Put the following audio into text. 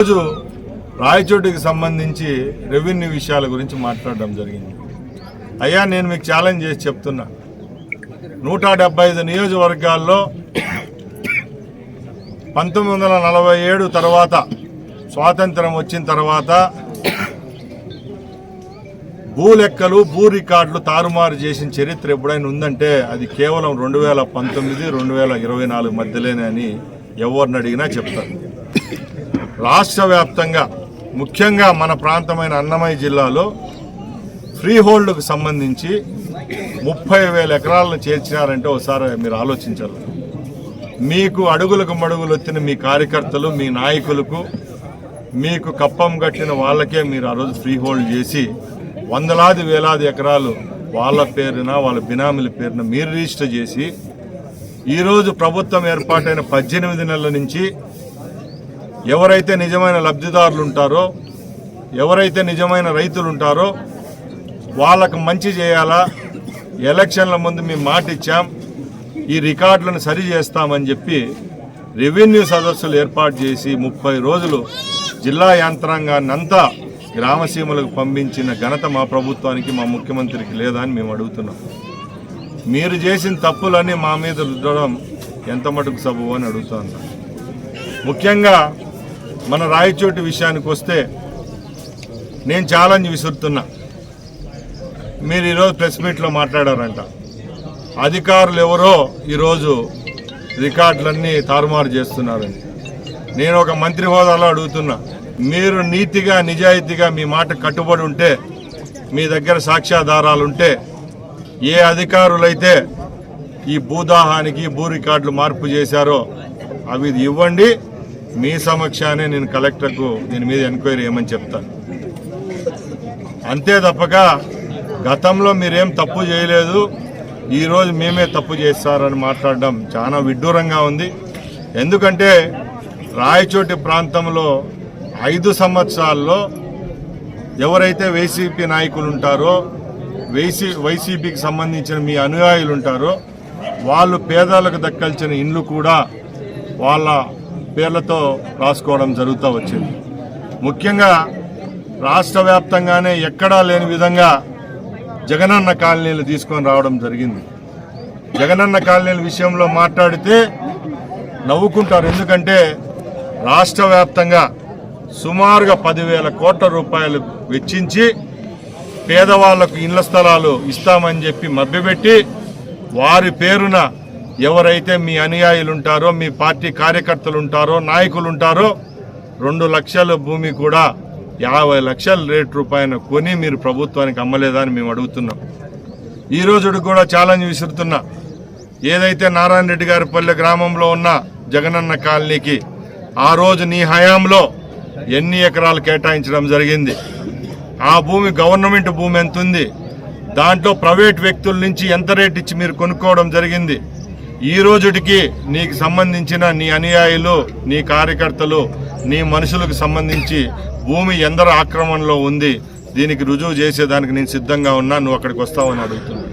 ఈరోజు రాయచోటికి సంబంధించి రెవెన్యూ విషయాల గురించి మాట్లాడడం జరిగింది. అయ్యా నేను మీకు ఛాలెంజ్ చేసి చెప్తున్నా. నూట డెబ్బై ఐదు నియోజకవర్గాల్లో పంతొమ్మిది వందల నలభై ఏడు తర్వాత స్వాతంత్రం వచ్చిన తర్వాత భూ లెక్కలు భూ రికార్డులు తారుమారు చేసిన చరిత్ర ఎప్పుడైనా ఉందంటే అది కేవలం రెండు వేల పంతొమ్మిది రెండు వేల ఇరవై నాలుగు మధ్యలేనే అని ఎవరిని అడిగినా చెప్తారు. రాష్ట్ర వ్యాప్తంగా ముఖ్యంగా మన ప్రాంతమైన అన్నమయ్య జిల్లాలో ఫ్రీ హోల్డ్కు సంబంధించి ముప్పై వేల ఎకరాలను చేర్చినారంటే ఒకసారి మీరు ఆలోచించాలి. మీకు అడుగులకు మడుగులు వచ్చిన మీ కార్యకర్తలు మీ నాయకులకు మీకు కప్పం కట్టిన వాళ్ళకే మీరు ఆ రోజు ఫ్రీ హోల్డ్ చేసి వందలాది వేలాది ఎకరాలు వాళ్ళ పేరున వాళ్ళ బినామీల పేరున మీరు రిజిస్టర్ చేసి ఈరోజు ప్రభుత్వం ఏర్పాటైన పద్దెనిమిది నెలల నుంచి ఎవరైతే నిజమైన లబ్ధిదారులు ఉంటారో ఎవరైతే నిజమైన రైతులు ఉంటారో వాళ్ళకు మంచి చేయాలా? ఎలక్షన్ల ముందు మేము మాట ఇచ్చాం. ఈ రికార్డులను సరి చేస్తామని చెప్పి రెవెన్యూ సదస్సులు ఏర్పాటు చేసి ముప్పై రోజులు జిల్లా యంత్రాంగాన్ని అంతా గ్రామసీమలకు పంపించిన ఘనత మా ప్రభుత్వానికి మా ముఖ్యమంత్రికి లేదా అని మేము అడుగుతున్నాం. మీరు చేసిన తప్పులన్నీ మా మీద రుద్దడం ఎంత మటుకు సబు అని అడుగుతాను ముఖ్యంగా మన రాయచోటి విషయానికి వస్తే నేను ఛాలెంజ్ విసురుతున్నా. మీరు ఈరోజు ప్రెస్ మీట్లో మాట్లాడారంట. అధికారులు ఎవరో ఈరోజు రికార్డులన్నీ తారుమారు చేస్తున్నారని. నేను ఒక మంత్రి హోదాలో అడుగుతున్నా. మీరు నీతిగా నిజాయితీగా మీ మాట కట్టుబడి ఉంటే మీ దగ్గర సాక్ష్యాధారాలు ఉంటే ఏ అధికారులైతే ఈ భూదాహానికి భూ రికార్డులు మార్పు చేశారో అవి ఇవ్వండి. మీ సమక్షానే నేను కలెక్టర్కు దీని మీద ఎంక్వైరీ చేయమని చెప్తాను అంతే తప్పక గతంలో మీరేం తప్పు చేయలేదు ఈరోజు మేమే తప్పు చేస్తారని మాట్లాడడం చాలా విడ్డూరంగా ఉంది. ఎందుకంటే రాయచోటి ప్రాంతంలో ఐదు సంవత్సరాల్లో ఎవరైతే వైసీపీ నాయకులు ఉంటారో వైసీ వైసీపీకి సంబంధించిన మీ అనుయాయులు ఉంటారో వాళ్ళు పేదలకు దక్కాల్సిన ఇండ్లు కూడా వాళ్ళ పేర్లతో రాసుకోవడం జరుగుతూ వచ్చింది. ముఖ్యంగా రాష్ట్ర వ్యాప్తంగానే ఎక్కడా లేని విధంగా జగనన్న కాలనీలు తీసుకొని రావడం జరిగింది. జగనన్న కాలనీల విషయంలో మాట్లాడితే నవ్వుకుంటారు. ఎందుకంటే రాష్ట్ర వ్యాప్తంగా సుమారుగా పదివేల కోట్ల రూపాయలు వెచ్చించి పేదవాళ్ళకు ఇళ్ళ స్థలాలు ఇస్తామని చెప్పి మభ్యపెట్టి వారి పేరున ఎవరైతే మీ అనుయాయులు ఉంటారో మీ పార్టీ కార్యకర్తలు ఉంటారో నాయకులు ఉంటారో రెండు లక్షల భూమి కూడా యాభై లక్షల రేటు రూపాయన కొని మీరు ప్రభుత్వానికి అమ్మలేదా అని మేము అడుగుతున్నాం. ఈ రోజుడు కూడా ఛాలెంజ్ విసురుతున్నా. ఏదైతే నారాయణ రెడ్డి గారి పల్లె గ్రామంలో ఉన్న జగనన్న కాలనీకి ఆ రోజు నీ హయాంలో ఎన్ని ఎకరాలు కేటాయించడం జరిగింది? ఆ భూమి గవర్నమెంట్ భూమి ఎంత ఉంది దాంట్లో ప్రైవేట్ వ్యక్తుల నుంచి ఎంత రేట్ ఇచ్చి మీరు కొనుక్కోవడం జరిగింది? ఈ రోజుటికి నీకు సంబంధించిన నీ అనుయాయులు నీ కార్యకర్తలు నీ మనుషులకు సంబంధించి భూమి ఎందరో ఆక్రమణలో ఉంది. దీనికి రుజువు చేసేదానికి నేను సిద్ధంగా ఉన్నా. నువ్వు అక్కడికి వస్తావని అడుగుతున్నా